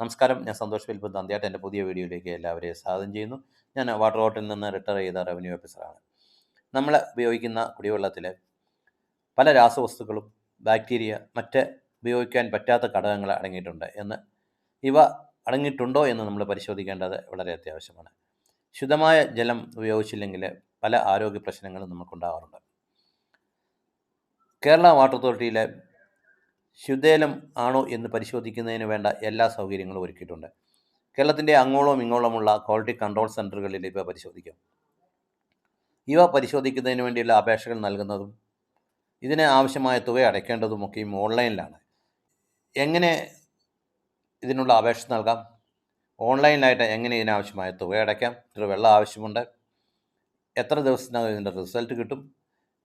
നമസ്കാരം. ഞാൻ സന്തോഷ് വിൽപ്പ് നന്ദിയായിട്ട് എന്റെ പുതിയ വീഡിയോയിലേക്ക് എല്ലാവരെയും സ്വാഗതം ചെയ്യുന്നു. ഞാൻ വാട്ടർ ബോട്ടിൽ നിന്ന് റിട്ടയർ ചെയ്ത റവന്യൂ ഓഫീസറാണ്. നമ്മൾ ഉപയോഗിക്കുന്ന കുടിവെള്ളത്തിൽ പല രാസവസ്തുക്കളും ബാക്ടീരിയ മറ്റ് ഉപയോഗിക്കാൻ പറ്റാത്ത ഘടകങ്ങൾ അടങ്ങിയിട്ടുണ്ട് എന്ന് ഇവ അടങ്ങിയിട്ടുണ്ടോ എന്ന് നമ്മൾ പരിശോധിക്കേണ്ടത് വളരെ അത്യാവശ്യമാണ്. ശുദ്ധമായ ജലം ഉപയോഗിച്ചില്ലെങ്കിൽ പല ആരോഗ്യ പ്രശ്നങ്ങളും നമുക്കുണ്ടാകാറുണ്ട്. കേരള വാട്ടർ അതോറിറ്റിയിലെ ശുദ്ധജലം ആണോ എന്ന് പരിശോധിക്കുന്നതിന് വേണ്ട എല്ലാ സൗകര്യങ്ങളും ഒരുക്കിയിട്ടുണ്ട്. കേരളത്തിന്റെ അങ്ങോളവും ഇങ്ങോളമുള്ള ക്വാളിറ്റി കൺട്രോൾ സെന്ററുകളിൽ ഇവ പരിശോധിക്കാം. ഇവ പരിശോധിക്കുന്നതിന് വേണ്ടിയുള്ള അപേക്ഷകൾ നൽകുന്നതും ഇതിന് ആവശ്യമായ തുക അടയ്ക്കേണ്ടതുമൊക്കെയും ഓൺലൈനിലാണ്. എങ്ങനെ ഇതിനുള്ള അപേക്ഷ നൽകാം? ഓൺലൈനിലായിട്ട് എങ്ങനെ ഇതിനാവശ്യമായ തുക അടയ്ക്കാം? ഇത്ര വെള്ളം ആവശ്യമുണ്ട്. എത്ര ദിവസത്തിനകം ഇതിന്റെ റിസൾട്ട് കിട്ടും?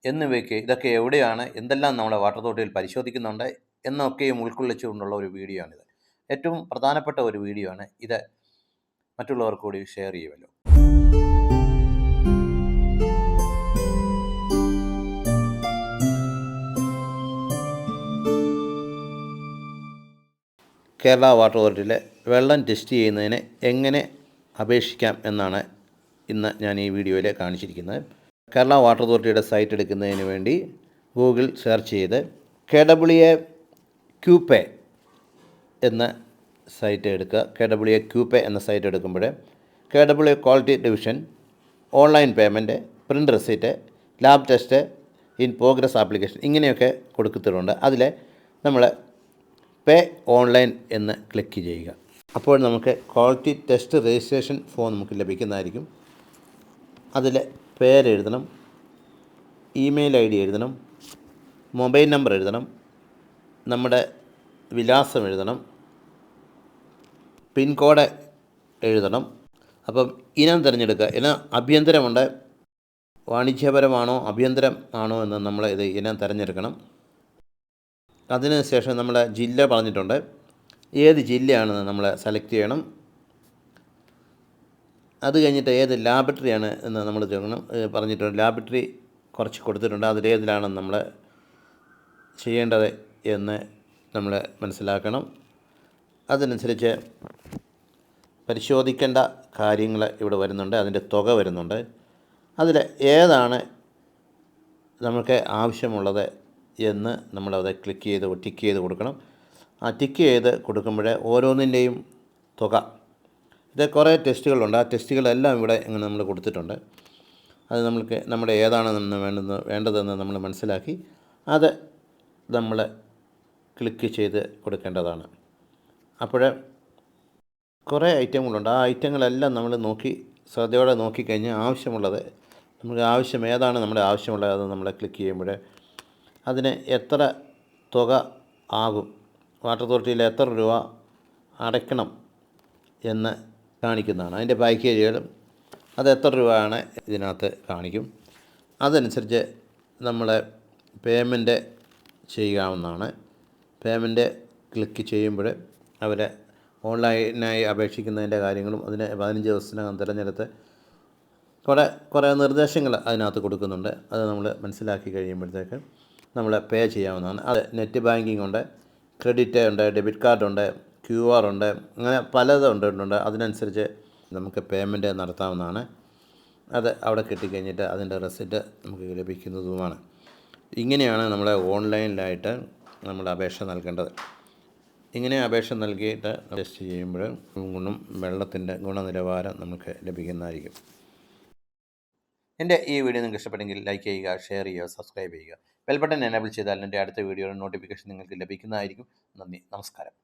എന്നിവയ്ക്ക് ഇതൊക്കെ എവിടെയാണ്? എന്തെല്ലാം നമ്മുടെ വാട്ടർ അതോറിറ്റിയിൽ പരിശോധിക്കുന്നുണ്ട്? എന്നൊക്കെയും ഉൾക്കൊള്ളിച്ചുകൊണ്ടുള്ള ഒരു വീഡിയോ ആണിത് ഏറ്റവും പ്രധാനപ്പെട്ട ഒരു വീഡിയോ ആണ് ഇത്. മറ്റുള്ളവർക്ക് കൂടി ഷെയർ ചെയ്യുമല്ലോ. കേരള വാട്ടർ അതോറിറ്റിയിലെ വെള്ളം ടെസ്റ്റ് ചെയ്യുന്നതിന് എങ്ങനെ അപേക്ഷിക്കാം എന്നാണ് ഇന്ന് ഞാൻ ഈ വീഡിയോയിൽ കാണിച്ചിരിക്കുന്നത്. കേരള വാട്ടർ അതോറിറ്റിയുടെ സൈറ്റ് എടുക്കുന്നതിന് വേണ്ടി ഗൂഗിൾ സെർച്ച് ചെയ്ത് കെ ഡബ്ല്യു എ ക്യൂപേ എന്ന സൈറ്റ് എടുക്കുക. കെ ഡബ്ല്യു എ ക്യൂപേ എന്ന സൈറ്റ് എടുക്കുമ്പോൾ K W A quality division online payment print receipt lab test in progress application ഇങ്ങനെയൊക്കെ കൊടുത്തിട്ടുണ്ട് അതിൽ നമ്മൾ പേ ഓൺലൈൻ എന്ന് ക്ലിക്ക് ചെയ്യുക. അപ്പോൾ നമുക്ക് ക്വാളിറ്റി ടെസ്റ്റ് രജിസ്ട്രേഷൻ ഫോം നമുക്ക് ലഭിക്കുന്നതായിരിക്കും. അതിൽ പേരെഴുതണം ഇമെയിൽ ഐ ഡി എഴുതണം മൊബൈൽ നമ്പർ എഴുതണം നമ്മുടെ വിലാസം എഴുതണം. പിൻകോഡ് എഴുതണം. അപ്പം ഇനം തിരഞ്ഞെടുക്കുക. ഇനം അഭ്യന്തരമുണ്ട്. വാണിജ്യപരമാണോ അഭ്യന്തരം ആണോ എന്ന് നമ്മൾ ഇത് ഇനം തിരഞ്ഞെടുക്കണം. അതിനുശേഷം നമ്മുടെ ജില്ല പറഞ്ഞിട്ടുണ്ട്. ഏത് ജില്ലയാണെന്ന് നമ്മൾ സെലക്ട് ചെയ്യണം. അത് കഴിഞ്ഞിട്ട് ഏത് ലാബറട്ടറിയാണ് എന്ന് നമ്മൾ ചെയ്യണം പറഞ്ഞിട്ടുണ്ട്. ലാബറട്ടറി കുറച്ച് കൊടുത്തിട്ടുണ്ട്. അതിലേതിലാണെന്ന് നമ്മൾ ചെയ്യേണ്ടത് എന്ന് നമ്മൾ മനസ്സിലാക്കണം. അതനുസരിച്ച് പരിശോധിക്കേണ്ട കാര്യങ്ങൾ ഇവിടെ വരുന്നുണ്ട്. അതിന്റെ തുക വരുന്നുണ്ട്. അതിൽ ഏതാണ് നമുക്ക് ആവശ്യമുള്ളത് എന്ന് നമ്മളത് ക്ലിക്ക് ചെയ്ത് ടിക്ക് ചെയ്ത് കൊടുക്കണം. ആ ടിക്ക് ചെയ്ത് കൊടുക്കുമ്പോൾ ഓരോന്നിന്റെയും തുക. ഇത് കുറേ ടെസ്റ്റുകളുണ്ട്. ആ ടെസ്റ്റുകളെല്ലാം ഇവിടെ ഇങ്ങനെ നമ്മൾ കൊടുത്തിട്ടുണ്ട്. അത് നമ്മൾക്ക് നമ്മുടെ ഏതാണെന്ന് വേണ്ടത് വേണ്ടതെന്ന് നമ്മൾ മനസ്സിലാക്കി അത് നമ്മൾ ക്ലിക്ക് ചെയ്ത് കൊടുക്കേണ്ടതാണ്. അപ്പോൾ കുറേ ഐറ്റങ്ങളുണ്ട്. ആ ഐറ്റങ്ങളെല്ലാം നമ്മൾ നോക്കി ശ്രദ്ധയോടെ നോക്കിക്കഴിഞ്ഞാൽ ആവശ്യമുള്ളത് നമുക്ക് ആവശ്യം ഏതാണ് നമ്മുടെ ആവശ്യമുള്ളത് അത് നമ്മൾ ക്ലിക്ക് ചെയ്യുമ്പോൾ അതിന് എത്ര തുക ആകും? വാട്ടർ അതോറിറ്റിയിൽ എത്ര രൂപ അടയ്ക്കണം എന്ന് കാണിക്കുന്നതാണ്. അതിന്റെ പാക്കേജുകളും അത് എത്ര രൂപയാണ് ഇതിനകത്ത് കാണിക്കും. അതനുസരിച്ച് നമ്മൾ പേയ്മെന്റ് ചെയ്യാവുന്നതാണ് പേയ്മെന്റ് ക്ലിക്ക് ചെയ്യുമ്പോൾ അവരെ ഓൺലൈനായി അപേക്ഷിക്കുന്നതിന്റെ കാര്യങ്ങളും അതിന് പതിനഞ്ച് ദിവസത്തിനകം തിരഞ്ഞെടുത്ത് കുറേ കുറേ നിർദ്ദേശങ്ങൾ അതിനകത്ത് കൊടുക്കുന്നുണ്ട്. അത് നമ്മൾ മനസ്സിലാക്കി കഴിയുമ്പോഴത്തേക്ക് നമ്മൾ പേ ചെയ്യാവുന്നതാണ്. അത് നെറ്റ് ബാങ്കിങ് ഉണ്ട് ക്രെഡിറ്റ് ഉണ്ട് ഡെബിറ്റ് കാർഡ് ഉണ്ട് ക്യു ആർ ഉണ്ട് അങ്ങനെ പലതും ഉണ്ട് അതിനനുസരിച്ച് നമുക്ക് പേയ്മെന്റ് നടത്താവുന്നതാണ്. അത് അവിടെ കിട്ടിക്കഴിഞ്ഞിട്ട് അതിന്റെ റെസിപ്റ്റ് നമുക്ക് ലഭിക്കുന്നതുമാണ്. ഇങ്ങനെയാണ് നമ്മളെ ഓൺലൈനിലായിട്ട് നമ്മൾ അപേക്ഷ നൽകേണ്ടത്. ഇങ്ങനെ അപേക്ഷ നൽകിയിട്ട് ടെസ്റ്റ് ചെയ്യുമ്പോൾ ഗുണം വെള്ളത്തിന്റെ ഗുണനിലവാരം നമുക്ക് ലഭിക്കുന്നതായിരിക്കും. എന്റെ ഈ വീഡിയോ നിങ്ങൾക്ക് ഇഷ്ടപ്പെട്ടെങ്കിൽ ലൈക്ക് ചെയ്യുക ഷെയർ ചെയ്യുക സബ്സ്ക്രൈബ് ചെയ്യുക. ബെൽ ബട്ടൺ എനേബിൾ ചെയ്താൽ എന്റെ അടുത്ത വീഡിയോയുടെ നോട്ടിഫിക്കേഷൻ നിങ്ങൾക്ക് ലഭിക്കുന്നതായിരിക്കും. നന്ദി നമസ്കാരം.